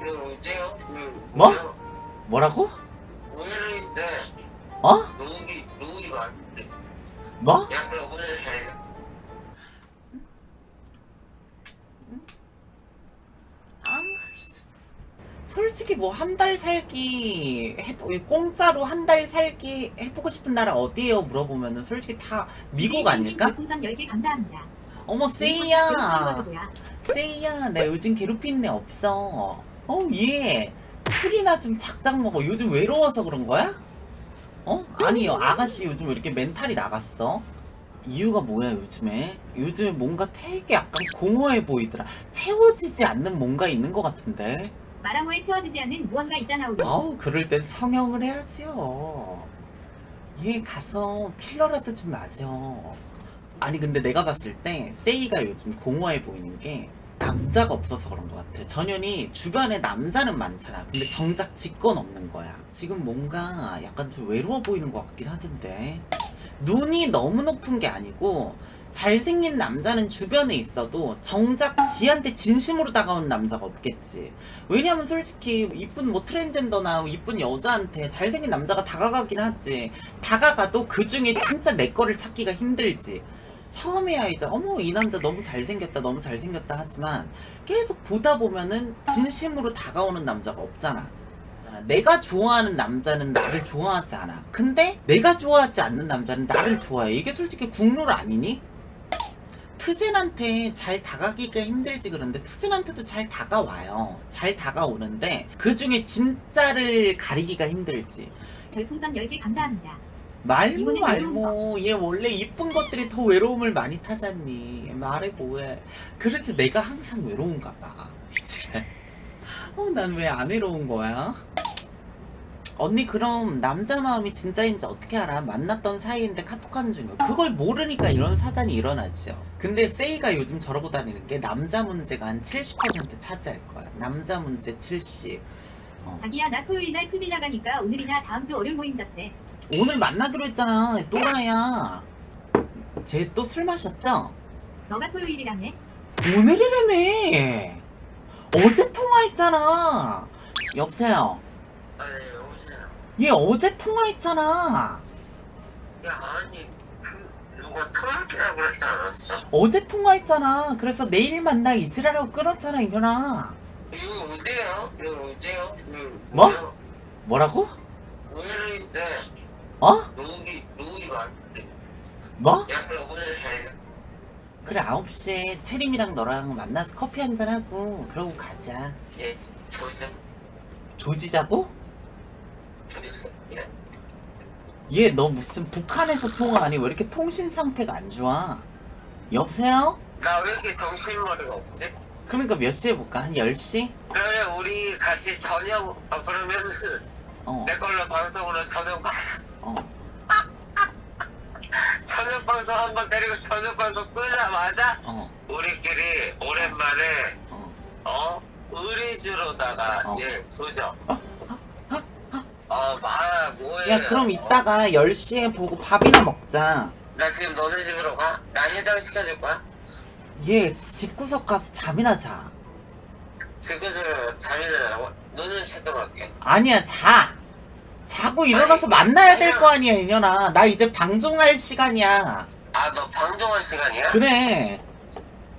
그? 그 뭐? 뭐라고? 오늘은 있을 어? 노욱이 노욱이 많은데 뭐? 야 그럼 오늘 잘 아, 씨. 솔직히 뭐 한 달 살기 해보 공짜로 한 달 살기 해보고 싶은 나라 어디예요? 물어보면은 솔직히 다 미국 아닐까? 별풍선 10개 감사합니다. 어머 세이야? 세이야 나 요즘 괴롭히는 애 없어 어얘 술이나 좀 작작 먹어 요즘 외로워서 그런 거야? 어? 아니요 아가씨 요즘 왜 이렇게 멘탈이 나갔어? 이유가 뭐야 요즘에? 요즘에 뭔가 되게 약간 공허해 보이더라 채워지지 않는 뭔가 있는 것 같은데 마라모에 채워지지 않는 무언가 우리. 아우 그럴 땐 성형을 해야지요 얘 가서 필러라도 좀 맞어 아니 근데 내가 봤을 때 세이가 요즘 공허해 보이는 게 남자가 없어서 그런 것 같아. 전현이 주변에 남자는 많잖아. 근데 정작 직권 없는 거야. 지금 뭔가 약간 좀 외로워 보이는 것 같긴 하던데. 눈이 너무 높은 게 아니고 잘생긴 남자는 주변에 있어도 정작 지한테 진심으로 다가오는 남자가 없겠지. 왜냐면 솔직히 이쁜 뭐 트랜젠더나 이쁜 여자한테 잘생긴 남자가 다가가긴 하지. 다가가도 그 중에 진짜 내 거를 찾기가 힘들지 처음에야 이제 어머 이 남자 너무 잘생겼다 너무 잘생겼다. 하지만 계속 보다 보면은 진심으로 다가오는 남자가 없잖아. 내가 좋아하는 남자는 나를 좋아하지 않아. 근데 내가 좋아하지 않는 남자는 나를 좋아해. 이게 솔직히 국룰 아니니? 트진한테 잘 다가기가 힘들지 그런데 트진한테도 잘 다가와요. 잘 다가오는데 그 중에 진짜를 가리기가 힘들지. 별풍선 10개 감사합니다. 말모 말모 얘 원래 이쁜 것들이 더 외로움을 많이 타잖니. 말해 뭐해 그래도 내가 항상 외로운가 봐. 어난 왜 안 외로운 거야? 언니 그럼 남자 마음이 진짜인지 어떻게 알아? 만났던 사이인데 카톡하는 중이야. 그걸 모르니까 이런 사단이 일어나죠 근데 세이가 요즘 저러고 다니는 게 남자 문제가 한 70% 차지할 거야. 남자 문제 70 자기야 나 토요일 날 풀빌라 가니까 오늘이나 다음 주 월요일 모임 잡대. 오늘 만나기로 했잖아. 또라야. 쟤 또 술 마셨죠? 너가 토요일이라네. 오늘이라며. 어제 통화했잖아. 여보세요? 아니 오세요. 얘 어제 통화했잖아. 야 아니 그 누가 토요일이라고 했지 않았어? 어제 통화했잖아. 그래서 내일 만나 이지라라고 끊었잖아 이년아 어제요? 이거 어제요? 그 뭐? 뭐라고? 오늘은 있을 어? 노욱이 노욱이 많은데 뭐? 야 그럼 오늘 잘 그래 9시에 채림이랑 너랑 만나서 커피 한 잔 하고 그러고 가자 예, 조지, 조지자고? 조지, 예. 얘 너 무슨 북한에서 통화하니 왜 이렇게 통신 상태가 안 좋아 여보세요? 나 왜 이렇게 정신머리가 없지? 그러니까 몇 시에 볼까? 한 10시? 그러면 우리 같이 저녁, 어, 그러면 어, 내 걸로 방송으로 저녁, 방- 어. 저녁 방송 한번 때리고 저녁 방송 끄자마자 어, 우리끼리 오랜만에, 어. 어? 의리주로다가, 어. 예, 조져. 어, 마, 뭐해. 야, 그럼 이따가 10시에 보고 밥이나 먹자. 나 지금 너네 집으로 가? 나 해장 시켜줄 거야? 얘 집구석 가서 잠이나 자. 그거는 잠이 자라고? 너는 책도 갈게. 아니야, 자. 자고 일어나서 만나야 될 거 아니야, 이년아. 나 이제 방종할 시간이야. 아, 너 방종할 시간이야? 그래.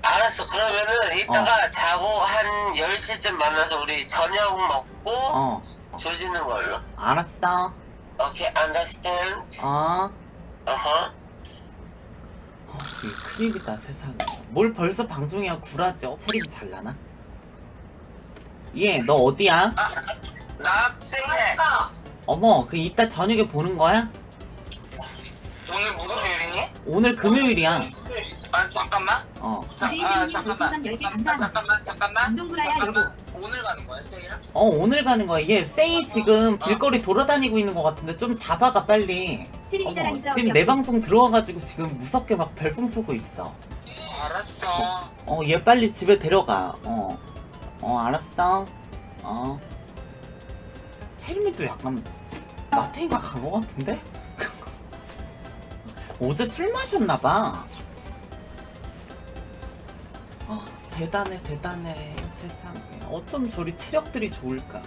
알았어. 그러면은 이따가 자고 한 10시쯤 만나서 우리 저녁 먹고 어, 조지는 걸로. 알았어. 오케이, understand? 어. 어허. 어, 이게 큰일이다, 세상에. 뭘 벌써 방종이야, 구라죠. 체리도 잘나나? 얘, 너 어디야? 나 쌩해. 어머, 그 이따 저녁에 보는 거야? 오늘 무슨 요일이니? 오늘 금요일이야. 아, 잠깐만. 어. 자, 아, 잠깐만. 별풍선 10개 아, 감사합니다. 잠깐만, 잠깐만. 운동구라야 여보. 잠깐만. 오늘 가는 거야, 쌩이랑? 어 오늘 가는 거야. 얘 세이 지금 길거리 돌아다니고 있는 것 같은데 좀 잡아가 빨리. 어머 지금 내 방송 들어와가지고 지금 무섭게 막 별풍 쏘고 있어. 알았어. 어 얘 빨리 집에 데려가. 어어 알았어. 어. 체리미도 약간 마태이가 간 것 같은데? 어제 술 마셨나봐 대단해 대단해 세상에. 어쩜 저리 체력들이 좋을까